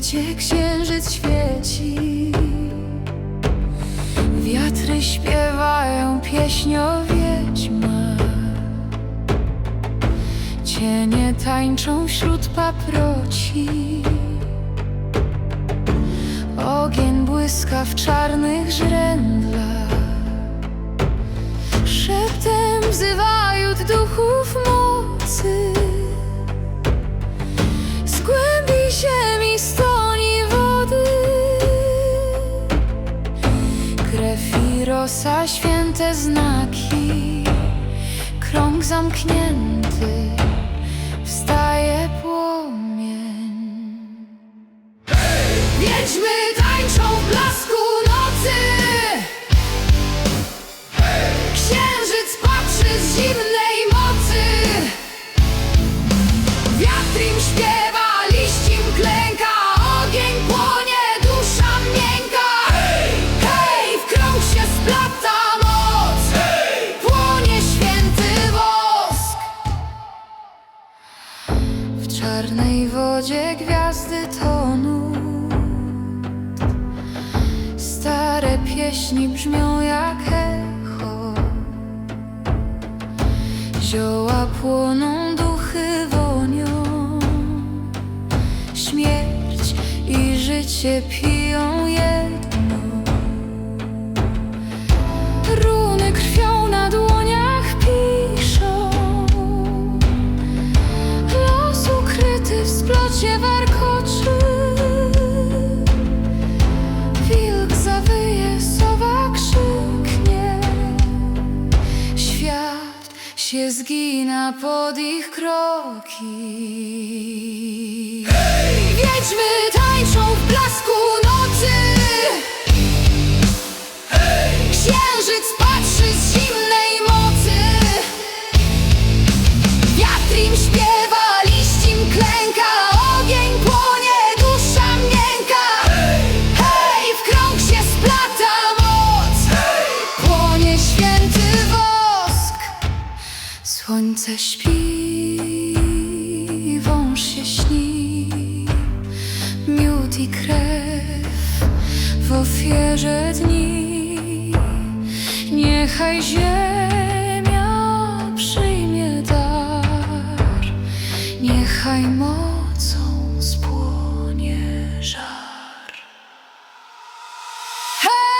gdzie księżyc świeci. Wiatry śpiewają pieśń o. Cienie tańczą wśród paproci. Ogień błyska w czarnych źrędlach. Święte znaki. Krąg zamknięty, wstaje płomień. Wiedźmy wodzie gwiazdy toną Stare pieśni brzmią jak echo. Zioła płoną, duchy wonią. Śmierć i życie piją jedno się zgina pod ich kroki Słońce wąż się śni, miód i krew w ofierze dni. Niechaj ziemia przyjmie dar, niechaj mocą spłonie żar. Hey!